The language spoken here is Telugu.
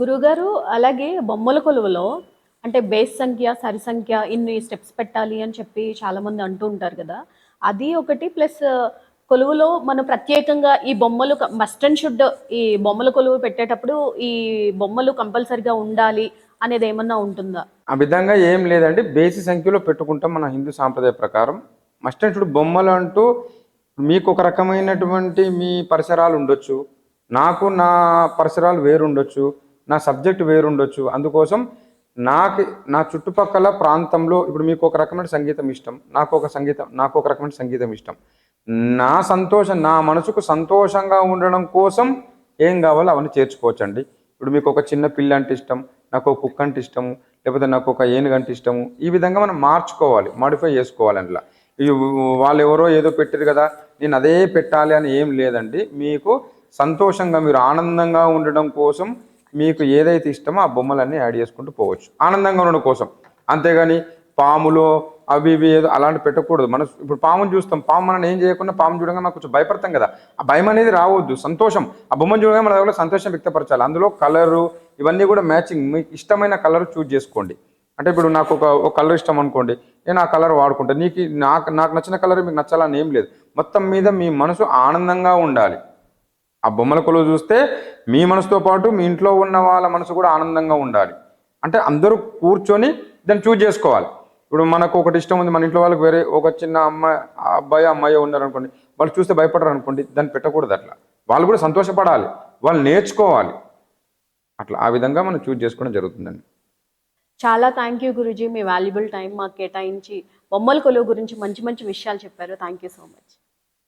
గురుగారు అలాగే బొమ్మల కొలువులో అంటే బేస్ సంఖ్య సరి సంఖ్య ఇన్ని స్టెప్స్ పెట్టాలి అని చెప్పి చాలామంది అంటూ ఉంటారు కదా. అది ఒకటి ప్లస్ కొలువులో మనం ప్రత్యేకంగా ఈ బొమ్మలు మస్ట్ అండ్ షుడ్ ఈ బొమ్మల కొలువు పెట్టేటప్పుడు ఈ బొమ్మలు కంపల్సరిగా ఉండాలి అనేది ఏమన్నా ఉంటుందా? ఆ విధంగా ఏం లేదండి. బేసి సంఖ్యలో పెట్టుకుంటాం మన హిందూ సాంప్రదాయ ప్రకారం. మస్ట్ అండ్ షుడ్ బొమ్మలు అంటూ మీకు ఒక రకమైనటువంటి మీ పరిసరాలు ఉండొచ్చు. నాకు నా పరిసరాలు వేరు ఉండొచ్చు నా సబ్జెక్ట్ వేరుండొచ్చు. అందుకోసం నాకు నా చుట్టుపక్కల ప్రాంతంలో ఇప్పుడు మీకు ఒక రకమైన సంగీతం ఇష్టం నాకు ఒక సంగీతం నాకు ఒక రకమైన సంగీతం ఇష్టం. నా సంతోషం నా మనసుకు సంతోషంగా ఉండడం కోసం ఏం కావాలో అవన్నీ చేర్చుకోవచ్చండి. ఇప్పుడు మీకు ఒక చిన్న పిల్ల అంటే ఇష్టం నాకు ఒక కుక్క అంటే ఇష్టము లేకపోతే నాకు ఒక ఏనుగు అంటే ఇష్టము ఈ విధంగా మనం మార్చుకోవాలి మాడిఫై చేసుకోవాలి అందులో. ఇవి వాళ్ళు ఎవరో ఏదో పెట్టారు కదా నేను అదే పెట్టాలి అని ఏం లేదండి. మీకు సంతోషంగా మీరు ఆనందంగా ఉండడం కోసం మీకు ఏదైతే ఇష్టమో ఆ బొమ్మలన్నీ యాడ్ చేసుకుంటూ పోవచ్చు. ఆనందంగా ఉండడం కోసం. అంతేగాని పాములు అవి ఇవి ఏదో అలాంటి పెట్టకూడదు. మనం ఇప్పుడు పామును చూస్తాం. పాము మనం ఏం చేయకుండా పాము చూడగా మనకు కొంచెం భయపడతాం కదా. ఆ భయం అనేది రావద్దు. సంతోషం. ఆ బొమ్మను చూడగా మన దగ్గర సంతోషం వ్యక్తపరచాలి. అందులో కలరు ఇవన్నీ కూడా మ్యాచింగ్. మీకు ఇష్టమైన కలర్ చూజ్ చేసుకోండి. అంటే ఇప్పుడు నాకు ఒక ఒక కలర్ ఇష్టం అనుకోండి. నేను ఆ కలర్ వాడుకుంటాను నీకు నాకు నాకు నచ్చిన కలర్ మీకు నచ్చాలని ఏం లేదు. మొత్తం మీద మీ మనసు ఆనందంగా ఉండాలి. ఆ బొమ్మల కొలువు చూస్తే మీ మనసుతో పాటు మీ ఇంట్లో ఉన్న వాళ్ళ మనసు కూడా ఆనందంగా ఉండాలి. అంటే అందరూ కూర్చొని దాన్ని చూజ్ చేసుకోవాలి. ఇప్పుడు మనకు ఒకటి ఇష్టం ఉంది మన ఇంట్లో వాళ్ళకి వేరే ఒక చిన్న అమ్మాయి ఆ అబ్బాయి అమ్మాయి ఉన్నారు అనుకోండి వాళ్ళు చూస్తే భయపడరు అనుకోండి దాన్ని పెట్టకూడదు అట్లా. వాళ్ళు కూడా సంతోషపడాలి వాళ్ళు నేర్చుకోవాలి. అట్లా ఆ విధంగా మనం చూజ్ చేసుకోవడం జరుగుతుందండి. చాలా థ్యాంక్ యూ గురుజీ మీ వాల్యుబుల్ టైం మాకు కేటాయించి బొమ్మల కొలువు గురించి మంచి మంచి విషయాలు చెప్పారు. Thank you so much.